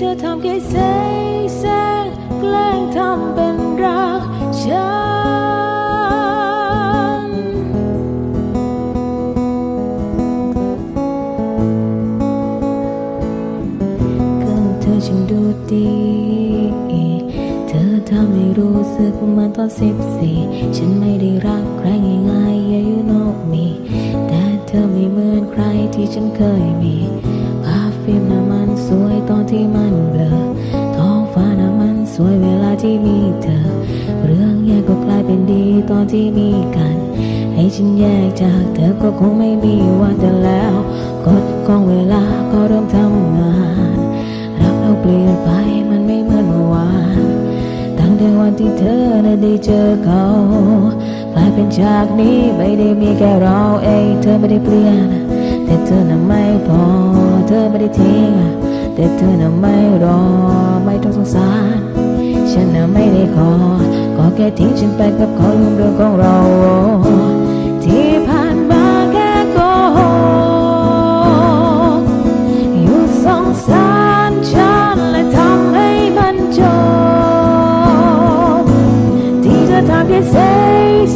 เธอทำแค่เสแสงแกล้งทำเป็นรักฉันก็เธอช่างดูดี เธอทำให้รู้สึกเหมือนตอนสิบสี่ฉันไม่ได้รักใครง่ายๆ yeah you know me แต่เธอไม่เหมือนใครที่ฉันเคยมี ที่มีเธอ เรื่องแย่ก็กลายเป็นดีตอนที่มีกัน ให้ฉันแยกจากเธอก็คงไม่มีวันแต่แล้วกฎของเวลาก็เริ่มทำงานรักเราเปลี่ยนไปมันไม่เหมือนเมื่อวานตั้งแต่วันที่เธอน่ะได้เจอเขากลายเป็นฉากนี้ไม่ได้มีแค่เราเองเธอไม่ได้เปลี่ยน แต่เธอน่ะไม่พอ เธอไม่ได้ทิ้งแต่เธอน่ะไม่รอไม่ต้อง แค่ทิ้งฉันไปกับเขาลืมเรื่องของเรา ที่ผ่านมาแค่โกหกอยู่สงสารฉันและทำให้มันจบที่เธอทำแค่เส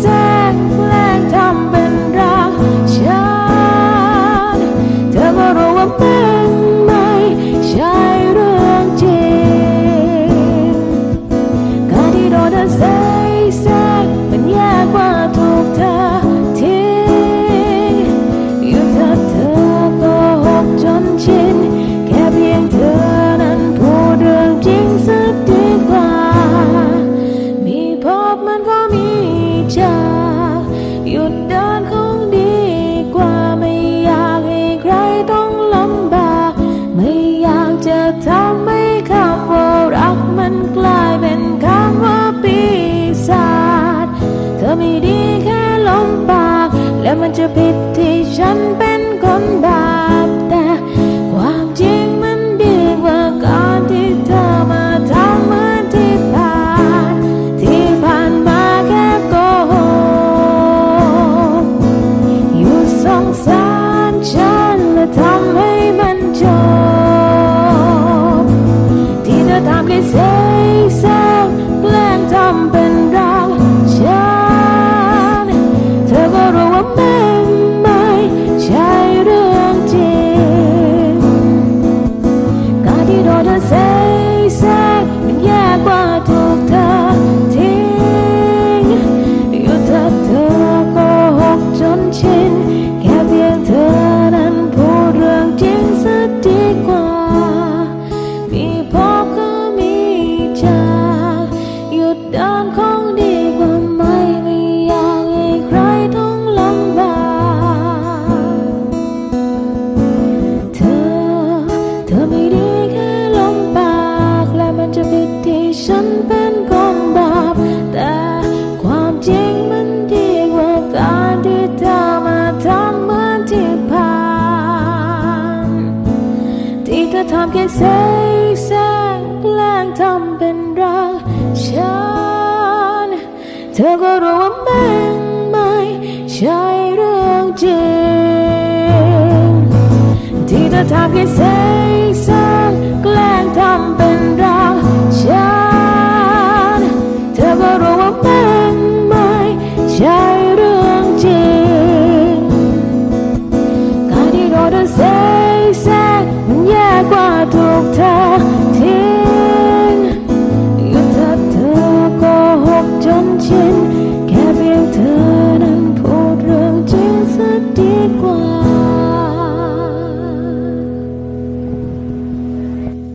แสร้งแกล้งทำเป็นรักฉันเธอก็รู้ว่า อไม่ดีแค่ลมปาก และมันจะผิดที่ฉันเป็นคนบาปแต่ความจริงมันดีกว่าการที่เธอมาทำเหมือนที่ผ่านที่ผ่านมาแค่โกหกอยู่สงสารฉันและทำให้มันจบที่เธอทำแค่เสแเดินคงดีกว่าไม่ไม่อยากให้ใครต้องลำบากเธอ เธอไม่ดีแค่ลมปากและมันจะผิดที่ฉันเป็นคนบาปแต่ความจริงมันดีกว่าการที่เธอมาทำเหมือนที่ผ่านที่เธอทำแค่เสแสร้งแกล้งทำเป็นรักฉัน เธอก็รู้ว่ามันไม่ใช่เรื่องจริง ที่เธอทำแค่เซ่ซังแกล้งทำเป็นรักฉันเธอก็รู้ว่ามันไม่ใช่เรื่องจริง การที่เราเดินเซ่ซ่งมันแย่กว่าทุกทาง